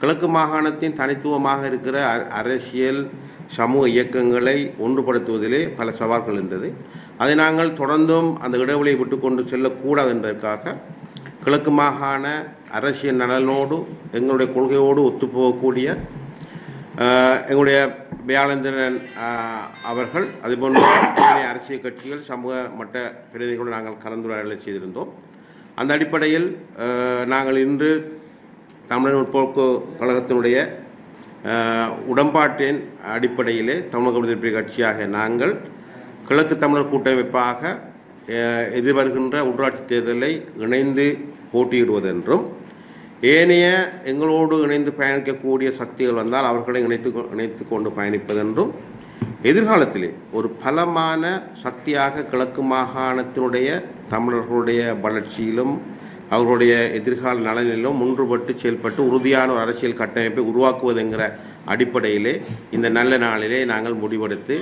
கிழக்கு மாகாணத்தின் தனித்துவமாக இருக்கிற அ- அரசியல் சமூக இயக்கங்களை ஒன்றுபடுத்துவதிலே பல சவால்கள் இருந்தது. அதை நாங்கள் தொடர்ந்தும் அந்த இடைவெளியை விட்டு கொண்டு செல்லக்கூடாது என்பதற்காக கிழக்கு மாகாண அரசியல் நலனோடு எங்களுடைய கொள்கையோடு ஒத்துப்போகக்கூடிய எங்களுடைய வியாழந்திரன் அவர்கள் அதுபோன்று அரசியல் கட்சிகள் சமூக மட்ட பிரதிகளோடு நாங்கள் கலந்துரையாடலை செய்திருந்தோம். அந்த அடிப்படையில் நாங்கள் இன்று தமிழர் முற்போக்கு கழகத்தினுடைய உடன்பாட்டின் அடிப்படையிலே தமிழக விடுதலை கட்சியாக நாங்கள் கிழக்கு தமிழர் கூட்டமைப்பாக எதிர்வருகின்ற உள்ளாட்சி தேர்தலை இணைந்து போட்டியிடுவதென்றும் ஏனைய எங்களோடு இணைந்து பயணிக்கக்கூடிய சக்திகள் வந்தால் அவர்களை இணைத்து கொ- இணைத்து கொண்டு பயணிப்பதென்றும் எதிர்காலத்திலே ஒரு பலமான சக்தியாக கிழக்கு மாகாணத்தினுடைய தமிழர்களுடைய வளர்ச்சியிலும் அவர்களுடைய எதிர்கால நலனிலும் முன்றுபட்டு செயல்பட்டு உறுதியான ஒரு அரசியல் கட்டமைப்பை உருவாக்குவதுங்கிற அடிப்படையிலே இந்த நல்ல நாளிலே நாங்கள் முடிவெடுத்து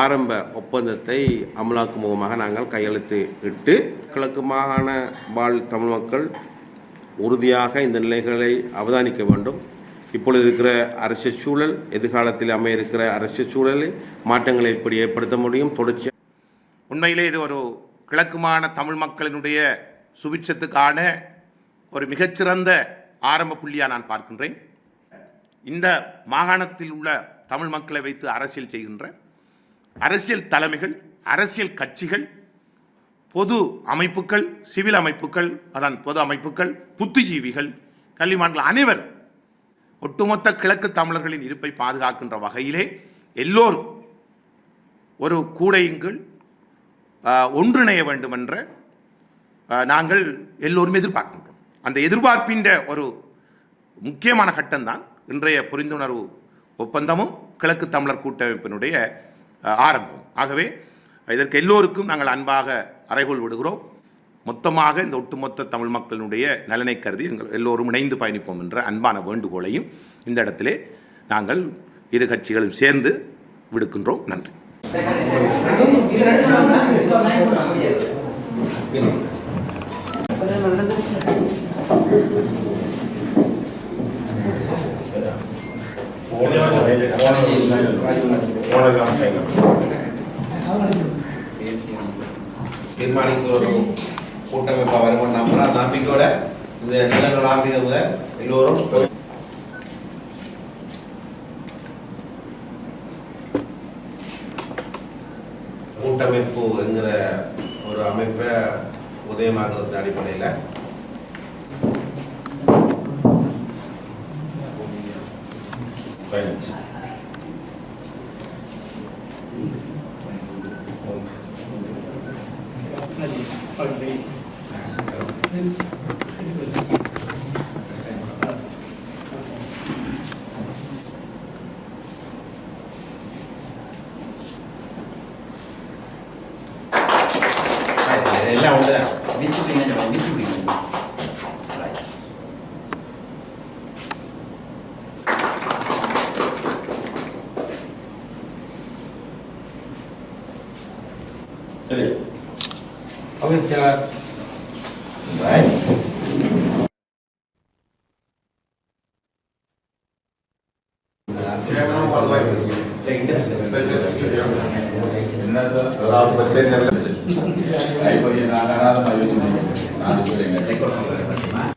ஆரம்ப ஒப்பந்தத்தை அமலாக்கும் முகமாக நாங்கள் கையெழுத்து இட்டு கிழக்கு மாகாண வாழ் தமிழ் மக்கள் உறுதியாக இந்த நிலைகளை அவதானிக்க வேண்டும். இப்பொழுது இருக்கிற அரசு சூழல் எதிர்காலத்தில் அமைய இருக்கிற அரசு சூழலில் மாற்றங்களை எப்படி ஏற்படுத்த முடியும். தொடர்ச்சி உண்மையிலே இது ஒரு கிழக்குமான தமிழ் மக்களினுடைய சுபிட்சத்துக்கான ஒரு மிகச்சிறந்த ஆரம்ப புள்ளியாக நான் பார்க்கின்றேன். இந்த மாகாணத்தில் உள்ள தமிழ் மக்களை வைத்து அரசியல் செய்கின்ற அரசியல் தலைமைகள் அரசியல் கட்சிகள் பொது அமைப்புகள் சிவில் அமைப்புகள் அதான் பொது அமைப்புகள் புத்திஜீவிகள் கல்விமான்கள் அனைவர் ஒட்டுமொத்த கிழக்கு தமிழர்களின் இருப்பை பாதுகாக்கின்ற வகையிலே எல்லோரும் ஒரு கூடையுங்கள் ஒன்றிணைய வேண்டுமென்ற நாங்கள் எல்லோரும் எதிர்பார்க்கின்றோம். அந்த எதிர்பார்ப்பின்ற ஒரு முக்கியமான கட்டம்தான் இன்றைய புரிந்துணர்வு ஒப்பந்தமும் கிழக்கு தமிழர் கூட்டமைப்பினுடைய ஆரம்பம் ஆகவே இதற்கு எல்லோருக்கும் நாங்கள் அன்பாக அறைகோல் விடுகிறோம். மொத்தமாக இந்த ஒட்டுமொத்த தமிழ் மக்களினுடைய நலனை கருதி எங்கள் எல்லோரும் இணைந்து பயணிப்போம் என்ற அன்பான வேண்டுகோளையும் இந்த இடத்திலே நாங்கள் இரு கட்சிகளும் சேர்ந்து விடுக்கின்றோம். நன்றி. தீர்மானிக்க ஒரு கூட்டமைப்பாக வருவோம் நம்பிக்கையோட இந்த நல்ல நாள் முதல் எல்லோரும் கூட்டமைப்பு என்கிற ஒரு அமைப்பை உதயமாகிறது அடிப்படையில் midfielder and midfielder. Right. Ready. Okay. Right. لا okay record பண்ணுறது பார்த்தீங்கன்னா